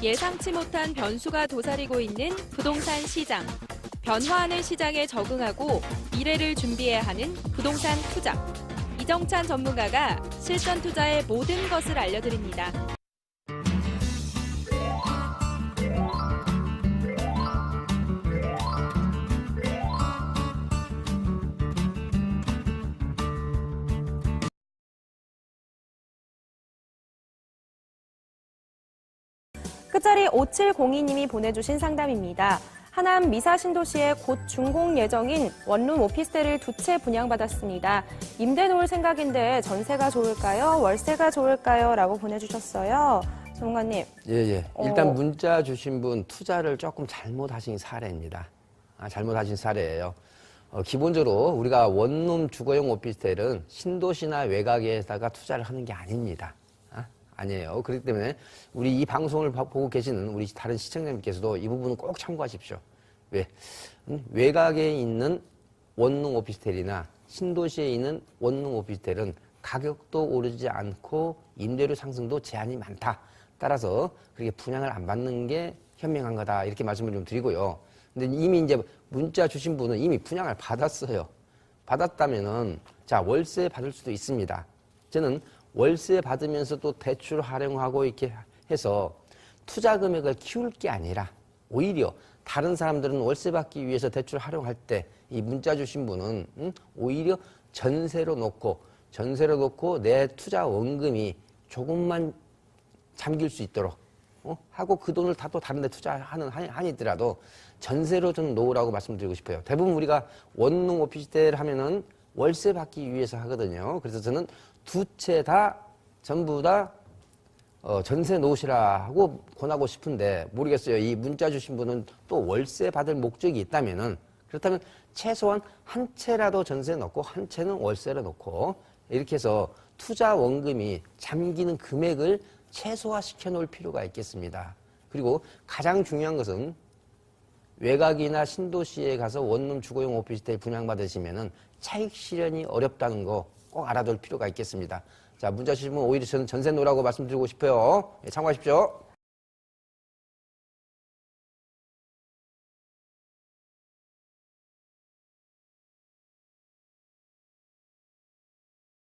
예상치 못한 변수가 도사리고 있는 부동산 시장. 변화하는 시장에 적응하고 미래를 준비해야 하는 부동산 투자. 이정찬 전문가가 실전 투자의 모든 것을 알려드립니다. 끝자리 5702님이 보내주신 상담입니다. 하남 미사신도시에 곧 준공 예정인 원룸 오피스텔을 두 채 분양받았습니다. 임대 놓을 생각인데 전세가 좋을까요? 월세가 좋을까요? 라고 보내주셨어요. 전문가님. 예, 예. 일단 어. 문자 주신 분 투자를 조금 잘못하신 사례입니다. 아, 잘못하신 사례예요. 어, 기본적으로 우리가 원룸 주거용 오피스텔은 신도시나 외곽에다가 투자를 하는 게 아닙니다. 아, 아니에요. 그렇기 때문에 우리 이 방송을 봐- 보고 계시는 우리 다른 시청자님께서도 이 부분은 꼭 참고하십시오. 왜? 음, 외곽에 있는 원룸 오피스텔이나 신도시에 있는 원룸 오피스텔은 가격도 오르지 않고 임대료 상승도 제한이 많다. 따라서 그렇게 분양을 안 받는 게 현명한 거다. 이렇게 말씀을 좀 드리고요. 근데 이미 이제 문자 주신 분은 이미 분양을 받았어요. 받았다면은 자, 월세 받을 수도 있습니다. 저는 월세 받으면서 또 대출 활용하고 이렇게 해서 투자 금액을 키울 게 아니라 오히려 다른 사람들은 월세 받기 위해서 대출 활용할 때 이 문자 주신 분은 음, 오히려 전세로 놓고 전세로 놓고 내 투자 원금이 조금만 잠길 수 있도록 어? 하고 그 돈을 다 또 다른 데 투자하는 한이, 있더라도 전세로 좀 놓으라고 말씀드리고 싶어요. 대부분 우리가 원룸 오피스텔 하면은 월세 받기 위해서 하거든요. 그래서 저는 두 채 다 전부 다 어, 전세 놓으시라 하고 권하고 싶은데 모르겠어요. 이 문자 주신 분은 또 월세 받을 목적이 있다면은 그렇다면 최소한 한 채라도 전세 넣고 한 채는 월세로 놓고 이렇게 해서 투자 원금이 잠기는 금액을 최소화시켜 놓을 필요가 있겠습니다. 그리고 가장 중요한 것은 외곽이나 신도시에 가서 원룸 주거용 오피스텔 분양받으시면은 차익 실현이 어렵다는 거 꼭 알아둘 필요가 있겠습니다. 자, 문자 주시면 오히려 저는 전세 놓으라고 말씀드리고 싶어요. 예, 참고하십시오.